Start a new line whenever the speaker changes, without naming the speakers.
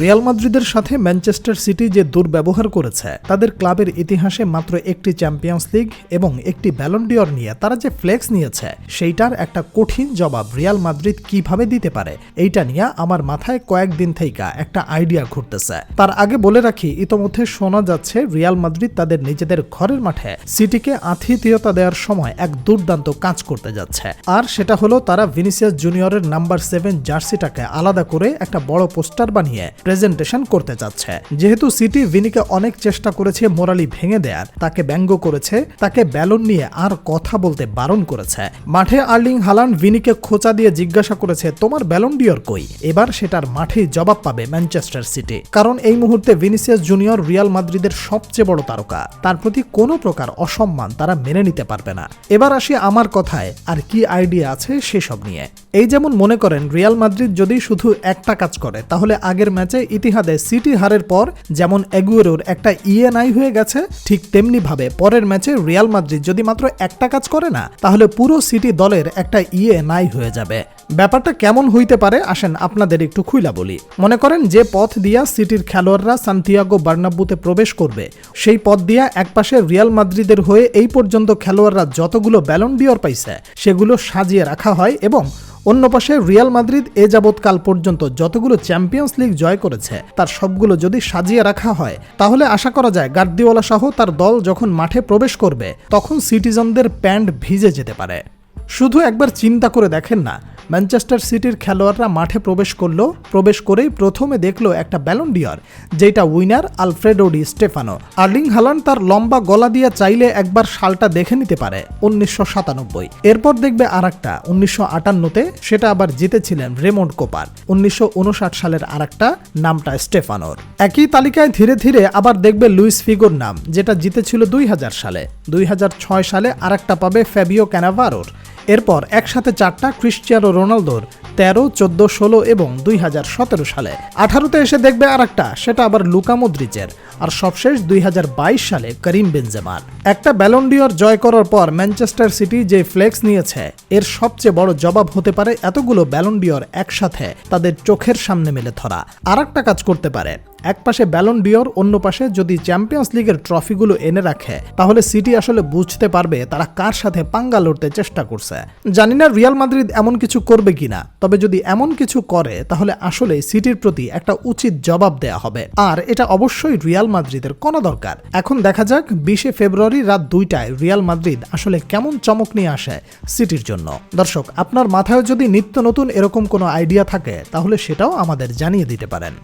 Real মাদ্রিদের সাথে Manchester city যে দুর্ব্যবহার করেছে, তাদের ক্লাবের ইতিহাসে মাত্র একটি চ্যাম্পিয়ন্স লিগ এবং একটি ব্যালন্ডিয়র নিয়ে তারা যে ফ্লেক্স নিয়েছে, সেইটার একটা কঠিন জবাব রিয়াল মাদ্রিদ কীভাবে দিতে পারে, এইটা নিয়ে আমার মাথায় কয়েকদিন থেকে একটা আইডিয়া ঘুরতেছে। তার আগে বলে রাখি, ইতোমধ্যে শোনা যাচ্ছে রিয়াল মাদ্রিদ তাদের নিজেদের ঘরের মাঠে সিটিকে আতিথেয়তা দেওয়ার সময় এক দুর্দান্ত কাজ করতে যাচ্ছে। আর সেটা হলো তারা ভিনিসিয়াস জুনিয়রের নাম্বার সেভেন জার্সিটাকে আলাদা করে একটা বড় পোস্টার বানিয়ে প্রেজেন্টেশন করতে চাচ্ছে যেহেতু সিটি ভিনিকে অনেক চেষ্টা করেছে মোরালি ভেঙে দেয়ার, তাকে ব্যঙ্গ করেছে, তাকে ব্যালন নিয়ে আর কথা বলতে বারণ করেছে। মাঠে আর্লিং হালান ভিনিকে খোঁচা দিয়ে জিজ্ঞাসা করেছে, তোমার ব্যালন ডিওর কই? এবার সেটার মাঠেই জবাব পাবে ম্যানচেস্টার সিটি। কারণ এই মুহূর্তে ভিনিসিয়াস জুনিয়র রিয়াল মাদ্রিদের সবচেয়ে বড় তারকা। তার প্রতি কোনো প্রকার অসম্মান তারা মেনে নিতে পারবে না। এবার আসি আমার কথায়, আর কি আইডিয়া আছে সেসব নিয়ে? এই যেমন মনে করেন, রিয়াল মাদ্রিদ যদি শুধু একটা কাজ করে, তাহলে আগের ম্যাচে ইতিহাদে সিটি হারের পর যেমন এগুয়েরোর একটা ইএনআই হয়ে গেছে, ঠিক তেমনি ভাবে পরের ম্যাচে রিয়াল মাদ্রিদ যদি মাত্র একটা কাজ করে না, তাহলে পুরো সিটি দলের একটা ইএনআই হয়ে যাবে। ব্যাপারটা কেমন হইতে পারে, আসেন আপনাদের একটু খুইলা বলি। মনে করেন যে পথ দিয়া সিটির খেলোয়াড়রা সান্তিয়াগো বার্নাব্বুতে প্রবেশ করবে, সেই পথ দিয়া একপাশে রিয়াল মাদ্রিদের হয়ে এই পর্যন্ত খেলোয়াড়রা যতগুলো ব্যালন ডিওর পাইছে, সেগুলো সাজিয়ে রাখা হয় এবং অন্য পাশে রিয়াল মাদ্রিদ এ যাবৎকাল পর্যন্ত যতগুলো চ্যাম্পিয়ন্স লিগ জয় করেছে, তার সবগুলো যদি সাজিয়ে রাখা হয়, তাহলে আশা করা যায় গার্দিওয়ালা সহ তার দল যখন মাঠে প্রবেশ করবে, তখন সিটিজনদের প্যান্ট ভিজে যেতে পারে। শুধু একবার চিন্তা করে দেখেন না ম্যানচেস্টার সিটির খেলোয়াড়রা মাঠে প্রবেশ করল, প্রবেশ করেই প্রথমে দেখল একটা ব্যালন ডিয়ার যেটা winner Alfredo Di Stefano. Erling Haaland তার লম্বা গলা দিয়ে চাইলে একবার সালটা দেখে নিতে পারে, উনিশশো সাতানব্বই। এরপর দেখবে আর একটা উনিশশো আটান্নতে সেটা আবার জিতেছিলেন রেমন্ড কোপার, উনিশশো উনষাট সালের আর একটা নামটা স্টেফানোর। একই তালিকায় ধীরে ধীরে আবার দেখবে লুইস ফিগোর নাম, যেটা জিতেছিল দুই হাজার সালে। দুই হাজার ছয় সালে আর একটা পাবে ফ্যাবিও ক্যানাভারোর। এরপর একসাথে চারটা ক্রিশ্চিয়ানো রোনালদোর তেরো, চোদ্দ, ষোলো এবং দুই হাজার সতেরো সালে। আঠারোতে এসে দেখবে আর সেটা আবার লুকা মদ্রিচের আর সবশেষ দুই হাজার বাইশ সালে করিম বেনজেমার। একটা ব্যালন্ডিয়র জয় করার পর ম্যানচেস্টার সিটি যে ফ্লেক্স নিয়েছে, এর সবচেয়ে বড় জবাব হতে পারে এতগুলো ব্যালন্ডিয়র একসাথে তাদের চোখের সামনে মেলে ধরা। আর একটা কাজ করতে পারে। এক পাশে ব্যালন ডিওর অন্য পাশে যদি চ্যাম্পিয়ন্স লিগের ট্রফিগুলো এনে রাখে, তাহলে সিটি আসলে বুঝতে পারবে তারা কার সাথে পাঙ্গা লড়তে চেষ্টা করছে। জানি না রিয়াল মাদ্রিদ এমন কিছু করবে কিনা, তবে যদি এমন কিছু করে, তাহলে আসলে সিটির প্রতি একটা উচিত জবাব দেয়া হবে। আর এটা অবশ্যই রিয়াল মাদ্রিদের কোনো দরকার। এখন দেখা যাক বিশে ফেব্রুয়ারি রাত দুইটায় রিয়াল মাদ্রিদ আসলে কেমন চমক নিয়ে আসে সিটির জন্য। দর্শক, আপনার মাথায় যদি নিত্য নতুন এরকম কোনো আইডিয়া থাকে, তাহলে সেটাও আমাদের জানিয়ে দিতে পারেন।